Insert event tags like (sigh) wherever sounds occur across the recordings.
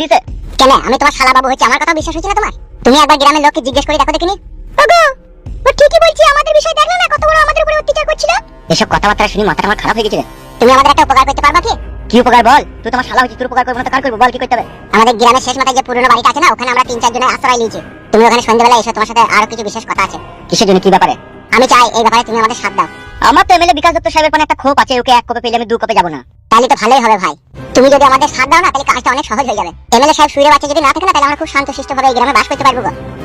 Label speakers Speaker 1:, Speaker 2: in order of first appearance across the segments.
Speaker 1: দিয়েছে।
Speaker 2: কেন আমি তোমার শালা বাবু হচ্ছে আমার কথা বিশ্বাস হচ্ছে না তোমার? তুমি একবার গ্রামের লোককে জিজ্ঞেস করে দেখো দেখিনি? ও ঠিকই বলছি, আমাদের বিষয় না কত বড় আমাদের উপরে অত্যাচার করছিল?
Speaker 1: এসব কথাবার্তা শুনি মাথাটা আমার খারাপ হয়ে গেছে
Speaker 2: তুমি আমাদের একটা উপকার করতে পারবা কি?
Speaker 1: কি উপকার বল? তুই তোমার শালা হচ্ছিস তোর উপকার করব না কার করব? বল, কি করতে হবে?
Speaker 2: আমাদের গ্রামের শেষ মাথায় যে পুরনো বাড়িটা আছে না, ওখানে আমরা তিন চার জনের আশ্রয় নিয়েছি। তুমি ওখানে সন্ধ্যাবেলা এসো, তোমার সাথে আরও কিছু বিশেষ কথা আছে।
Speaker 1: কিসের জন্য, কি ব্যাপারে?
Speaker 2: আমি চাই এই ব্যাপারে তুমি আমাদের সাথ দাও।
Speaker 1: আমার তো এমএলএ বিকাশ দত্ত সাহেবের কোনো একটা ক্ষোভ আছে, ওকে এক কপে পেলে আমি দু কপে যাব না।
Speaker 2: তাহলে তো ভালোই হবে ভাই। তুমি যদি আমাদের সাথ দাও না তাহলে কাজটা অনেক সহজ হয়ে যাবে। এমএলএ সাহেব শুয়ে বাচ্চা যদি না থাকে না তাহলে আমরা খুব শান্তশিষ্ট ভাবে এই গ্রামে বাস করতে পারব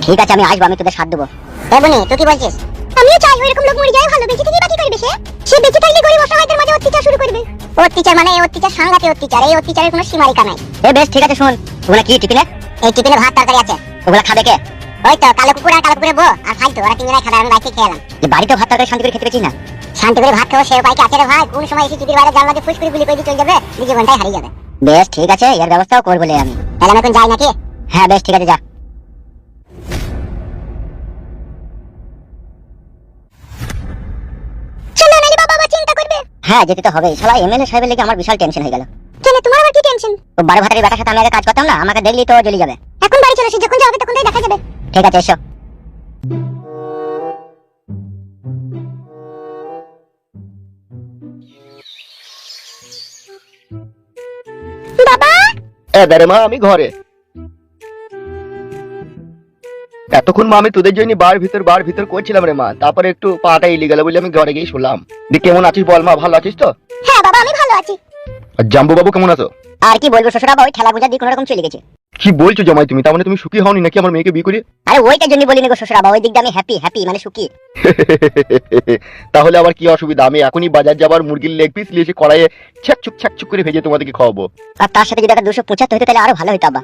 Speaker 1: ঠিক আছে আমি আসব আমি তোদের সাথ দেবো।
Speaker 2: এ বুনি তুই কি বলছিস? আমিও চাই ওইরকম লোক মরে যায় ভালো। বেঁচে থেকে বাকি করবে সে? সে বেঁচে থাকলে গরিব অসহায়দের মাঝে অত্যাচার শুরু করবে। অত্যাচার মানে এই অত্যাচার সাংঘাতিক অত্যাচার। এই অত্যাচারের কোনো সীমারেখা নাই।
Speaker 1: এ বেশ ঠিক আছে শোন। ওগুলা কি টিফিনে?
Speaker 2: এই টিফিনে ভাত তরকারি আছে।
Speaker 1: ওগুলা খাবে কে?
Speaker 2: ওই তো কালো কুকুর আর কালো কুকুরের বউ। আর ফালতু ওরা তিনজনে খাবার আমি বাইকে খেয়ে এলাম।
Speaker 1: বাড়িতে ভাত তরকারি শান্তি করে খেতে পেয়েছিস না?
Speaker 2: শান্তি করে ভাত খাব সে উপায় কি আছে রে ভাই। কোন সময় এসে টিভির বাইরে জানলা দিয়ে ফুস করে গুলি করে দিয়ে চলে যাবে? নিজে ঘন্টায় হারিয়ে যাবে।
Speaker 1: বেশ ঠিক আছে এর ব্যবস্থাও করব লে আমি।
Speaker 2: তাহলে আমি এখন যাই নাকি?
Speaker 1: হ্যাঁ বেশ ঠিক আছে যা।
Speaker 2: চলো নালে বাবা আবার চিন্তা করবে।
Speaker 1: হ্যাঁ যেতে তো হবে শালা এমএলএ সাহেবের লেগে আমার বিশাল টেনশন হয়ে গেল।
Speaker 2: কেন তোমার আবার কি টেনশন
Speaker 1: তো বারো ভাতারি বেটার সাথে আমি আগে কাজ করতাম না? আমাকে দেখলি তো জ্বলে যাবে।
Speaker 2: এখন বাড়ি চলে যখন যাবে তখন তাই দেখা যাবে।
Speaker 1: ঠিক আছে এসো।
Speaker 3: এবারে মা, আমি ঘরে। এতক্ষণ মা, আমি তোদের জন্য বার ভিতর বার ভিতর করছিলাম রে মা। তারপরে একটু পাটা ইলিগাল বলে আমি ঘরে গিয়ে শুনলাম দি, কেমন আছিস বল মা, ভালো আছিস তো?
Speaker 2: হ্যাঁ বাবা, আমি ভালো আছি।
Speaker 3: আর জাম্বু বাবু কেমন আছো?
Speaker 1: আর কি বলব শ্বশুরা ওই ঠেলা গুজা দিয়ে কোনো রকম চলে গেছে।
Speaker 3: কি বলছো জামাই তুমি? তার মানে তুমি সুখী হওনি নাকি আমার মেয়েকে বিয়ে করে
Speaker 1: আরে ওইটার জন্য বলিনি গো শ্বশুরা ওই দিক দিয়ে আমি হ্যাপি হ্যাপি মানে সুখী। (laughs)
Speaker 3: তাহলে আবার কি অসুবিধা? আমি এখনই বাজার যাবার মুরগির লেগ পিস নিয়ে এসে কড়াইয়ে ছ্যাকচুক ছ্যাকচুক করে ভেজে তোমাদেরকে খাওয়াবো।
Speaker 1: আর তার সাথে যদি একটা দুশো পঁচাত্তর হতো তাহলে আরও ভালো হতো আব্বা।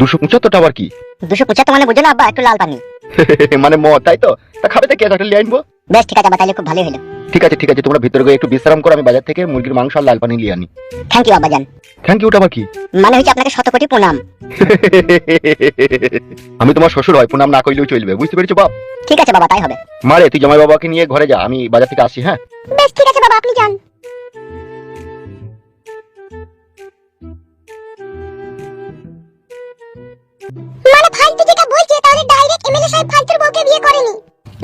Speaker 3: দুশো পঁচাত্তরটা আবার কি?
Speaker 1: দুশো পঁচাত্তর মানে বুঝো না আব্বা একটু লাল পানি। (laughs)
Speaker 3: মানে মদ তাই তো? তা খাবে তো কে? একটা নিয়ে আনব
Speaker 1: বেশ ঠিক আছে আব্বা তাহলে খুব ভালোই হলো।
Speaker 3: ঠিক আছে ঠিক আছে তোমরা ভিতরে গিয়ে একটু বিশ্রাম করো আমি বাজার থেকে মুরগির মাংস আর লাল পানি নিয়ে আনি।
Speaker 1: থ্যাংক ইউ আব্বা জান
Speaker 3: থ্যাংক ইউটা আবার কি?
Speaker 1: মানে হচ্ছে আপনাকে শত কোটি প্রণাম। (laughs)
Speaker 3: আমি তোমার শ্বশুর হয় প্রণাম না করলেও চলবে বুঝতে পেরেছ বাপ?
Speaker 1: ঠিক আছে বাবা তাই হবে।
Speaker 3: মারে তুই জামাই বাবাকে নিয়ে ঘরে যা আমি বাজার থেকে আসছি হ্যাঁ?
Speaker 2: বেশ ঠিক আছে বাবা আপনি যান। মানে ফালতু যেটা বলছে তাহলে ডাইরেক্ট এমএলএ সাহেব ফালতুর বউকে বিয়ে করেনি?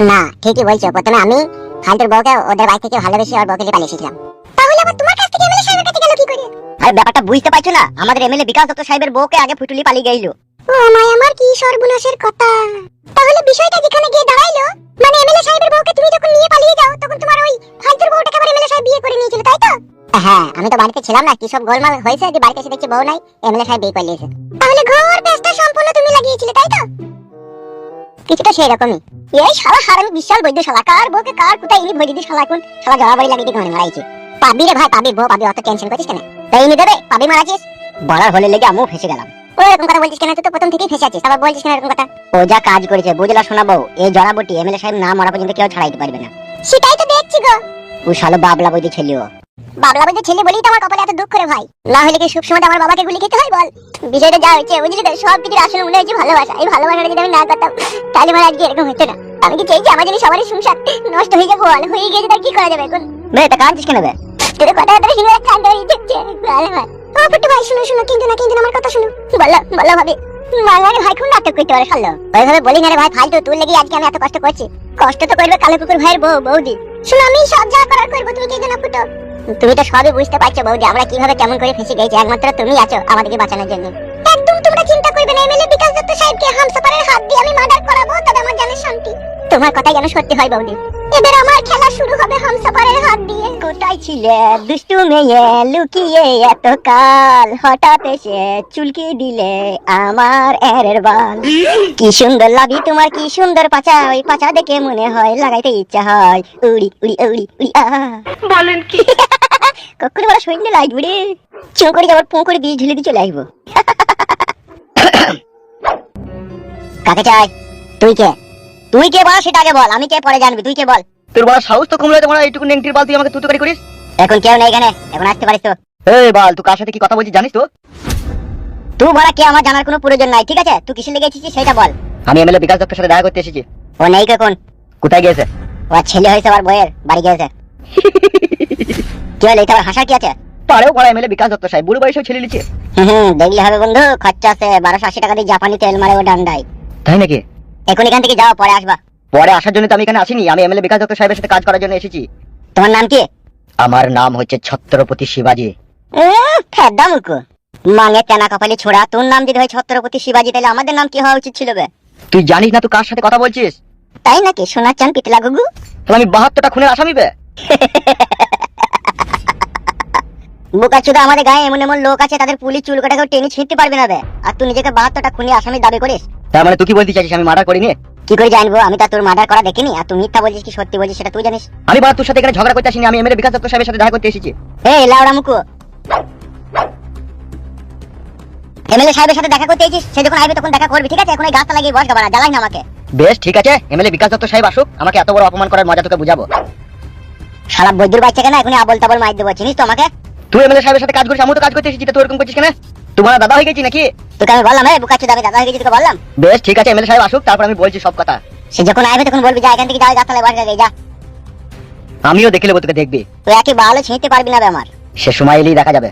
Speaker 2: না ঠিকই বলছো প্রথমে আমি ফালতুর বউকে ওদের বাড়ি থেকে ভালোবেসে ওর বউকে পালিয়ে এসেছিলাম তাহলে আবার তোমার কাছ থেকে এমএলএ সাহেবের কাছে গেল কি করে?
Speaker 1: আরে ব্যাপারটা বুঝতে পারছ না? আমাদের এমএলএ বিকাশ দত্ত সাহেবের বউকে আগে ফুটুলি পালিয়ে গেল
Speaker 2: ও মাই আমার কি সর্বনাশের কথা। তাহলে বিষয়টা যেখানে গিয়ে দাঁড়াইলো মানে এমএলএ সাহেবের বউকে তুমি যখন নিয়ে পালিয়ে যাও তখন তোমার ওই ফালতুর বউটাকে আবার এমএলএ সাহেব বিয়ে করে নিয়েছিল তাই তো? হ্যাঁ আমি তো বাড়িতে ছিলাম না কি সব গোলমাল হয়েছে যে বাড়িতে এসে দেখছি বউ নাই এমএলএ সাহেব বিয়ে করে নিয়েছে। তাহলে ঘর পেস্টা সম্পূর্ণ তুমি লাগিয়েছিলে তাই তো? কিছুটা সেই রকমই এই শালা হারামি বিশাল বৈদ্য শালা। কার বউকে কার কোথায় ইনি ভরে দিদি শালা কোন শালা জড়াবাড়ি লাগিয়ে দিয়ে ঘরে মারাইছে। পাবি রে ভাই পাবি বউ পাবি অত টেনশন করিস কেন? তাই ইনি দেবে পাবি মারাছিস।
Speaker 1: বলার হলে লেগে আমিও ফেসে গেলাম।
Speaker 2: ও এরকম কথা বলছিস কেন? তুই তো প্রথম থেকেই ফেসে আছিস। আবার বলছিস কেন এরকম কথা?
Speaker 1: ও যা কাজ করেছে বুঝলা শোনাবো এই জড়াবটি এমএলএ সাহেব না মরা পর্যন্ত কেউ ছাড়াইতে পারবে না।
Speaker 2: সেটাই তো দেখছি গো।
Speaker 1: ও শালো বাবলা বইতে ছেলেও
Speaker 2: বাবলা বলতে ছেলে বলেই তো আমার কপালে এত দুঃখ রে ভাই। না হলে কি সব সময় আমার বাবাকে গুলি খেতে হয় বল? বিষয়টা যা হয়েছে বুঝলি তো? সব কিছুর আসলে মনে হচ্ছে ভালোবাসা। এই ভালোবাসাটা যদি আমি না করতাম তাহলে আমার আজকে এরকম হতো না। আমি কি চাইছি আমার যদি সবারই সংসার নষ্ট হয়ে যাবে বল? হয়ে গেছে তার কি করা যাবে এখন?
Speaker 1: বে তা কাঁদছিস কেন বে
Speaker 2: তোর কথা কথা শুনে কান্দ হয়ে যাচ্ছে আরে ভাই। ও পুট্টু ভাই শুনো শুনো কিন্তু না কিন্তু আমার কথা শুনো। বলো বলো ভাবি। মাঙ্গারে ভাই খুব নাটক করতে পারে শালো ওইভাবে বলি না রে ভাই ফালতু তোর লেগে আজকে আমি এত কষ্ট করছি। কষ্ট তো করবে কালো কুকুর ভাইয়ের বউ বৌদি। শুনো আমি সব যা করার করব তুমি কিন্তু না ফুটো তুমি তো সবই বুঝতে পারছ বৌদি। আমরা কীভাবে কেমন করে ফেসে গেছি? একমাত্র তুমি আছো আমাদেরকে বাঁচানোর জন্য। একদম তোমরা চিন্তা করবে না এমএলএ বিকাশ দত্ত সাহেবকে হামসাপারের হাত দিয়ে আমি মার্ডার করাবো তবে আমার জানের শান্তি। তোমার কথাই যেন সত্যি হয় বৌদি। এবার আমার খেলা শুরু হবে হামসাপারের হাত দিয়ে।
Speaker 1: কোথায় ছিলে? দুষ্টু মেয়ে লুকিয়ে এত কাল হঠাৎ এসে চুলকি দিলে আমার এরের বাল। কি সুন্দর লাগি তোমার কি সুন্দর পাচা ওই পাচা দেখে মনে হয় লাগাইতে ইচ্ছা হয়। উড়ি উড়ি উড়ি উড়ি আহ
Speaker 4: বলেন কি? (laughs)
Speaker 1: কখনো বলা সৈন্য লাগবে রে চুঁ করে যাবার পুঁ করে দিয়ে ঝুলে দিয়ে চলে আসব। (coughs) কাকে চাই? তুই কে? তুই কে বল সেটা আগে বল আমি কে পরে জানবি তুই কে বল?
Speaker 3: তোর বড় সাহস তো কমলে তোমরা এইটুকু নেংটির বাল তুই আমাকে তুই করে করিস?
Speaker 1: এখন কেউ নেই এখানে এখন আসতে পারিস তো।
Speaker 3: এই বাল তুই কার সাথে কি কথা বলছিস জানিস তো?
Speaker 1: তুই বলা কে আমার জানার কোনো প্রয়োজন নাই ঠিক আছে? তুই কিসে লেগে এসেছিস সেটা বল।
Speaker 3: আমি এমএলএ বিকাশ দত্তের সাথে দেখা করতে এসেছি।
Speaker 1: ও নেই কখন?
Speaker 3: কোথায় গিয়েছে?
Speaker 1: ও ছেলে হয়েছে আবার বইয়ের বাড়ি গিয়েছে। (laughs) হলো এটা হাসার কি আছে?
Speaker 3: পারেও পড়া এমএলএ বিকাশ দত্ত সাহেব বুড়ো বয়সেও ছেলে লিখে
Speaker 1: হুম দেখলে হবে বন্ধু খরচা আছে বারোশো আশি টাকা দিয়ে জাপানি তেল মারে ও ডান্ডায়।
Speaker 3: তাই নাকি?
Speaker 1: এখন এখান থেকে যাও পরে আসবা।
Speaker 3: পরে আসার জন্য তো আমি এখানে আসিনি আমি এমএলএ বিকাশ দত্ত সাহেবের সাথে কাজ করার জন্য এসেছি।
Speaker 1: তোমার নাম কি?
Speaker 3: আমার নাম হচ্ছে ছত্রপতি শিবাজি।
Speaker 1: ফেদা মুকু। মাঙে তেনা কপালি ছোড়া তোর নাম যদি হয় ছত্রপতি শিবাজি তাহলে আমাদের নাম কি হওয়া উচিত ছিল বে?
Speaker 3: তুই জানিস না তুই কার সাথে কথা বলছিস?
Speaker 1: তাই নাকি সোনার চান পিতলা গুগু
Speaker 3: তাহলে আমি বাহাত্তরটা খুনের আসামি বে? (laughs)
Speaker 1: আমাদের গায়ে এমন এমন লোক আছে তাদের পুলিশ চুল কাটাকেও টেনে ছিঁড়তে পারবে না বে। আর তুই নিজেকে বাহাত্তরটা খুনি আসামি দাবি করিস?
Speaker 3: তার মানে তুই কি বলতে চাইছিস আমি মার্ডার করিনি?
Speaker 1: কি করে জানব? আমি তো তোর মার্ডার করা দেখিনি। আর তুই মিথ্যা বলছিস কি সত্যি বলছিস সেটা তুই জানিস।
Speaker 3: আমি বাহাত্তর সাথে এখানে ঝগড়া করতে আসিনি আমি এমএলএ বিকাশ দত্ত সাহেবের সাথে দেখা করতে এসেছি।
Speaker 1: এই লাউড়া মুকু। এমএলএ সাহেবের সাথে দেখা করতে এসেছিস? সে যখন আসবে তখন দেখা করবি ঠিক আছে? এখন এই গাছটা লাগিয়ে বস জ্বালাই না আমাকে।
Speaker 3: বেশ ঠিক আছে। এমএলএ বিকাশ দত্ত সাহেব আসুক আমাকে এত বড় অপমান করার মজা তোকে বুঝাবো।
Speaker 1: শালা বৈদ্যুর বাচ্চা কেন এখন আবল তাবল মাইর দেবো চিনিস তো আমাকে?
Speaker 3: তুই এমএলএ সাহেবের সাথে কাজ করিস আমি তো কাজ করতে এসেছি তুই এরকম করছিস কেন? তোমার দাদা হয়ে গেছি নাকি?
Speaker 1: তোকে আমি বললাম হ্যাঁ বুকা চুদা আমি দাদা হয়ে গেছি তোকে বললাম।
Speaker 3: বেশ ঠিক আছে এমএলএ সাহেব আসুক তারপর আমি বলছি সব কথা।
Speaker 1: সে যখন আসবে তখন বলবি যা এখান থেকে যা গাছতলায় বস গে যা।
Speaker 3: আমিও দেখে নেব তোকে দেখবি।
Speaker 1: তুই একে ভালো ছিঁড়তে পারবি না বে আমার।
Speaker 3: সে সময় এলেই দেখা যাবে।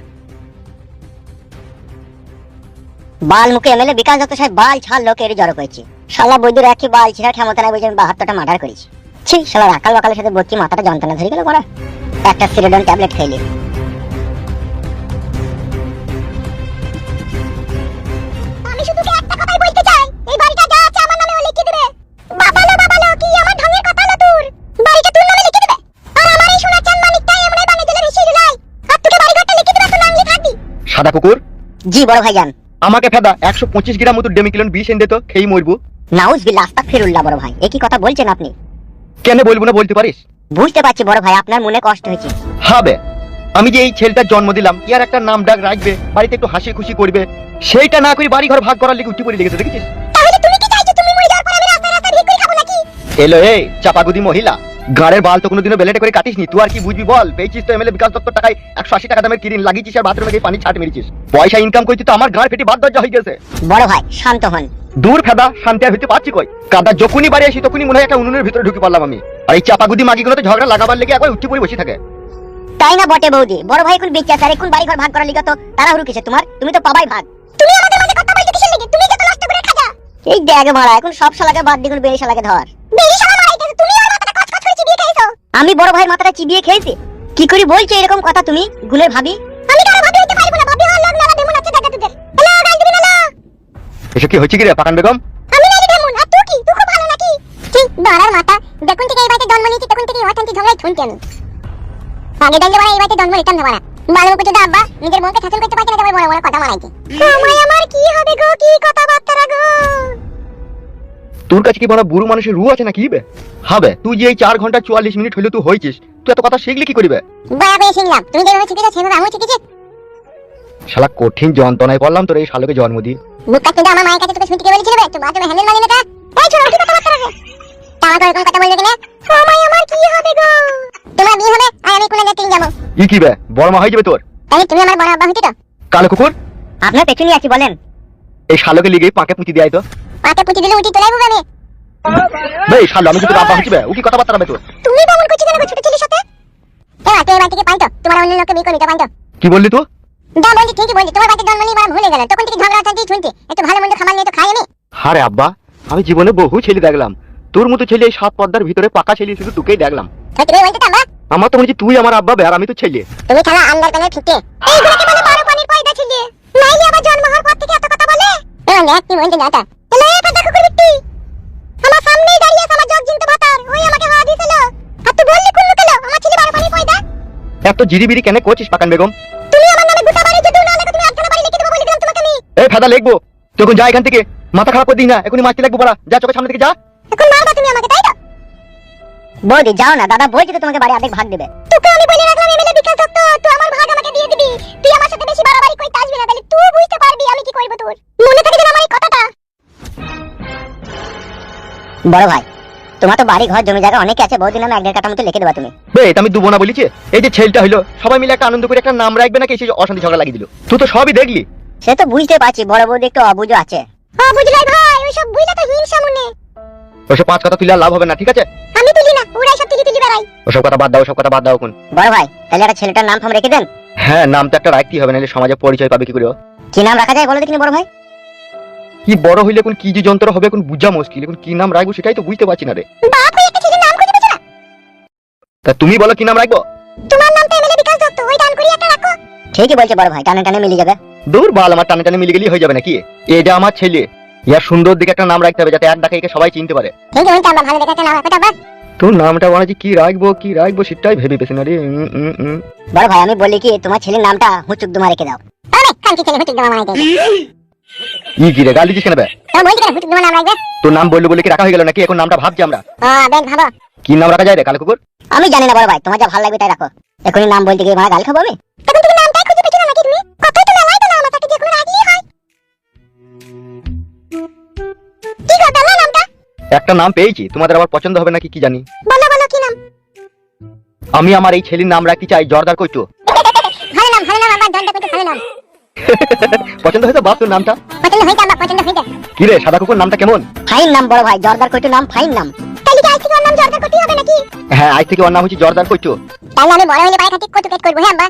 Speaker 1: বাল মুখে এমএলএ বিকাশ দত্ত সাহেব বাল ছাড় লোকে এর জড়ো করেছি। শালা বৈদ্যুর একই বাল ছিঁড়া ক্ষমতা নাই বুঝে আমি বাহাত্তরটা মার্ডার করেছি। ছি শালা রাকাল বাকালের সাথে বচ্চি মাথাটা যন্ত্রণা ধরে গেল পড়া। একটা সিরিডন ট্যাবলেট খাইলি।
Speaker 3: সাদা কুকুর?
Speaker 1: জি বড় ভাইজান।
Speaker 3: আমাকে ফেদা একশো পঁচিশ গ্রাম মতো ডেমিকিলন বিষ এনে তো খেয়ে মরবো।
Speaker 1: নাউজ বিল আস্তাক ফিরুল্লাহ বড় ভাই একই কথা বলছেন আপনি?
Speaker 3: কেন বলব না বলতে পারিস?
Speaker 1: বুঝতে পারছি বড় ভাই আপনার মনে কষ্ট হয়েছে।
Speaker 3: হবে আমি যে এই ছেলেটার জন্ম দিলাম আর একটা নাম ডাক রাখবে বাড়িতে একটু হাসি খুশি করবে সেইটা না করে বাড়ি ঘর ভাগ করার লিগে উঠি পড়ে লেগেছে দেখেছিস?
Speaker 2: তাহলে তুমি কি চাইছো তুমি মরে যাওয়ার পর আমি রাস্তায় রাস্তায় ভিড় করে খাব নাকি?
Speaker 3: এলো এই চাপাগুদি মহিলা। গাড়ের বাল তো কোনোদিনও বেলেটে করে কাটিস নি তুই আর কি বুঝবি বল? পেয়েছিস তো এমএলএ বিকাশ দত্ত টাকায় একশো আশি টাকা দামের কিরিন লাগিয়েছিস আর বাথরুমে গিয়ে পানি ছাট মেরেছিস। পয়সা ইনকাম করছিস তো আমার ঘর ফেটে বাদ দরজা হয়ে গেছে।
Speaker 1: বড় ভাই শান্ত হন।
Speaker 3: দূর ফেদা শান্তি আর হইতে পারছি কই? কাদা যখনই বাড়ি আসি তখনই মনে হয় একটা উনুনের ভিতরে ঢুকে পারলাম আমি। আর এই চাপাগুদি মাগিগুলো তো ঝগড়া লাগাবার লেগে একবার উঠে পড়ে বসে থাকে।
Speaker 1: তাই না বটে বৌদি? বড় ভাই এখন বেঁচে আছে আর এখন বাড়ি ঘর ভাগ করার লিগা তো তাড়াহুড়ো কিসে তোমার? তুমি তো পাবাই ভাগ।
Speaker 2: তুমি আমাদের মাঝে কথা বলতে কিসের লেগে? তুমি যত নষ্ট করে খাজা
Speaker 1: এই দেখ মারা এখন সব শালাকে বাদ দিগুন বেরি শালাকে ধর।
Speaker 2: বেরি শালা মারাই গেছে তুমি আর মাথাটা কচ কচ করে চিবিয়ে খাইছো
Speaker 1: আমি বড় ভাই মাথাটা চিবিয়ে খেয়েছি। কি করে বলছো এরকম কথা তুমি গুলের ভাবি?
Speaker 2: আমি কারও ভাবি হইতে পারব না ভাবি হওয়ার লোক নালা দেমন আছে দেখা তোদের। হ্যালো গাল দিবি না
Speaker 3: এসব কি হচ্ছে কি রে পাকান বেগম?
Speaker 2: আমি নালি দেমন আর তুই কি? তুই খুব ভালো নাকি? কি বাড়ার মাথা। যখন থেকে এই বাড়িতে জন্ম নিয়েছি তখন থেকে অশান্তি ঝগড়াই শুনছি আমি। আগে জানলে বড় এই বাড়িতে জন্ম নিতাম না বড়া। ভালো করে যদি আব্বা নিজের মনকে শাসন করতে পারছে না তবে বড় বড় কথা মারাইছে সময় আমার কি হবে গো কি কথাবার্তা গো
Speaker 3: তোর কাছে কি বড় বুড়ো মানুষের রু আছে নাকি? বে। হবে তুই যে এই চার ঘণ্টা চুয়াল্লিশ মিনিট হইলে তুই হয়েছিস তুই এত কথা শিখলি কি করিবে
Speaker 2: বয়া শিখলাম। তুমি যেভাবে শিখেছো সেভাবে আমিও শিখেছি।
Speaker 3: শালা কঠিন যন্ত্রণায় পড়লাম তোর এই শালকে জন্ম দিয়ে
Speaker 2: বুকটা কিন্তু আমার মায়ের কাছে তোকে শুনতে বলেছিল বে। তুই বাথরুমে হ্যান্ডেল মারি না এই ছোট কি কথাবার্তা রাখে তাও তো এরকম কথা বলবে কেন? সময় আমার কি হবে গো? তোমার বিয়ে হবে আর আমি কোন জায়গায় যাব।
Speaker 3: ই কি বে বড় মা হয়ে যাবে তোর?
Speaker 2: তাহলে তুমি আমার বড় আব্বা হতে তো?
Speaker 3: কালো কুকুর?
Speaker 1: আপনার পেছনে আছি বলেন।
Speaker 3: এই শালকে লিগে পাকে পুঁতি দেয় তো।
Speaker 2: পাতে পুঁতি দিলে উঠি তোলাই আমি
Speaker 3: বে এই আমি কিন্তু আব্বা হচ্ছি বে ও কি কথাবার্তা হবে তোর
Speaker 2: তুমি কেন ছোট ছেলের সাথে? তুই এবার থেকে পাইতো তোমার অন্য লোককে বিয়ে পাইতো।
Speaker 3: কি বললি তুই?
Speaker 2: দা বলছি ঠিকই বলছি তোমার বাড়িতে জন্ম নিয়ে ভুলে গেল তখন থেকে ঝগড়া শুনছি একটু ভালো মন্দ খাবার নিয়ে তো খাই আমি।
Speaker 3: হারে আব্বা আমি জীবনে বহু ছেলে দেখলাম তোর মতো ছেলে এই সাত পর্দার ভিতরে পাকা ছেলে শুধু তোকেই দেখলাম।
Speaker 2: তো চাবা
Speaker 3: আমার তো মনে তুই আমার আব্বা বে আমি তো ছেলে।
Speaker 2: তুমি খেলা আন্ডার প্যানেল ফিকে এইগুলোকে বলে পানির পয়দা ছিলে। নাইলে আবার জন্ম হওয়ার পর থেকে এত কথা বলে? কি মনতে নাটা
Speaker 3: এত জিরিবিরি কেন করছিস পাকান বেগম?
Speaker 2: তুমি আমার নামে গোটা বাড়ি যদি না লেখো তুমি একখানা বাড়ি লিখে দেবো বলে দিলাম তোমাকে আমি।
Speaker 3: এই ফাদা লিখব। তখন যা এখান থেকে। মাথা খারাপ করে দিই না। এখনই মাছতে লাগবো বড়া যা চোখের সামনে থেকে যা।
Speaker 2: এখন মারবা তুমি আমাকে তাই তো?
Speaker 1: বৌদি যাও না। দাদা বলছি তো তোমাকে বাড়ি অর্ধেক ভাগ দেবে।
Speaker 2: তোকে আমি বলে রাখলাম এমএলএ বিকাশ দত্ত তুই আমার ভাগ আমাকে দিয়ে দিবি। তুই আমার সাথে বেশি বাড়াবাড়ি করতে আসবি না তাহলে তুই বুঝতে পারবি আমি কি করব তোর। মনে থাকে যেন আমার এই কথাটা।
Speaker 1: বড় ভাই তোমার তো বাড়ি ঘর জমি জায়গা অনেক আছে বহুদিন আমি এক দেড় কাটা মতো লিখে দেবা তুমি।
Speaker 3: বে এটা আমি দুবো না বলিছে। এই যে ছেলেটা হইল সবাই মিলে একটা আনন্দ করে একটা নাম রাখবে নাকি সেই অশান্তি ঝগড়া লাগিয়ে দিল। তুই তো সবই দেখলি।
Speaker 1: সে তো বুঝতে পারছি বড় বৌদি একটু অবুঝ আছে।
Speaker 2: ও বুঝলাই ভাই ওই সব বুঝলা তো হিংসা মনে।
Speaker 3: ওসব পাঁচ কথা তুলে লাভ হবে না ঠিক আছে?
Speaker 2: আমি তুলি না ওরাই সব তুলি তুলি বেড়াই
Speaker 3: ওসব কথা বাদ দাও ওসব কথা বাদ দাও এখন।
Speaker 1: বড় ভাই তাহলে একটা ছেলেটার নাম ফাম রেখে দেন।
Speaker 3: হ্যাঁ নাম তো একটা রাখতেই হবে নাহলে সমাজে পরিচয় পাবে কি করে?
Speaker 1: কি নাম রাখা যায় বলো দেখিনি বড় ভাই?
Speaker 3: কি বড় হইলে এখন কি যে যন্ত্র হবে এখন বুঝা মুশকিল এখন কি নাম রাখব সেটাই তো বুঝতে পারছি না রে। তা তুমি বলো কি নাম রাখব?
Speaker 2: তোমার নাম তো এমএলএ বিকাশ দত্ত ওই দান করি একটা রাখো।
Speaker 1: ঠিকই বলছে বড় ভাই টানে টানে মিলে যাবে।
Speaker 3: দূর বাল আমার টানে টানে মিলে গেলেই হয়ে যাবে নাকি? এটা আমার ছেলে ইয়ার সুন্দর দিকে একটা নাম রাখতে হবে যাতে এক ডাকে একে সবাই চিনতে পারে।
Speaker 2: ঠিক আছে আমরা ভালো দেখে একটা নাম রাখো তো বাস
Speaker 3: তোর নামটা বানাচ্ছি কি রাখব কি রাখব সেটাই ভেবে পেছি না রে।
Speaker 1: বড় ভাই আমি বলি কি তোমার ছেলের নামটা হুচুক দুমা রেখে দাও
Speaker 2: কান্তি ছেলে হুটুক দমা মানাইতে
Speaker 3: ই কি রে গাল দিচ্ছিস কেন বে?
Speaker 2: তো বলছি কেন? হুটুক দমা নাম রাখবে?
Speaker 3: তোর নাম বললে বলে কি রাখা হয়ে গেল নাকি? এখন নামটা ভাবছি আমরা।
Speaker 2: ও বেশ ভালো
Speaker 3: কি নাম রাখা যায় রে কালো কুকুর?
Speaker 1: আমি জানি না বড় ভাই। তোমার যা ভালো লাগবে তাই রাখো। এখনই নাম বলতে গিয়ে গাল খাব আমি?
Speaker 3: একটা নাম পেয়েছি তোমাদের আবার পছন্দ হবে নাকি কি জানি?
Speaker 2: বলো বলো কি নাম?
Speaker 3: আমি আমার এই ছেলের নাম রাখতে চাই জর্দার কইটু। (laughs) পছন্দ হয়েছে বাপ তোর নামটা?
Speaker 2: পছন্দ হয়েছে আমার পছন্দ হয়েছে।
Speaker 3: কি রে সাদা কুকুর নামটা কেমন?
Speaker 1: ফাইন নাম বড় ভাই জর্দার কইটু নাম ফাইন নাম।
Speaker 2: তাহলে কি আজ থেকে ওর নাম জর্দার কইটু হবে নাকি?
Speaker 3: হ্যাঁ আজ থেকে ওর নাম হচ্ছে জর্দার কইটু।
Speaker 2: তাহলে আমি বড় হলে পায়ে খাটি কইটু কেট করব হ্যাঁ আম্মা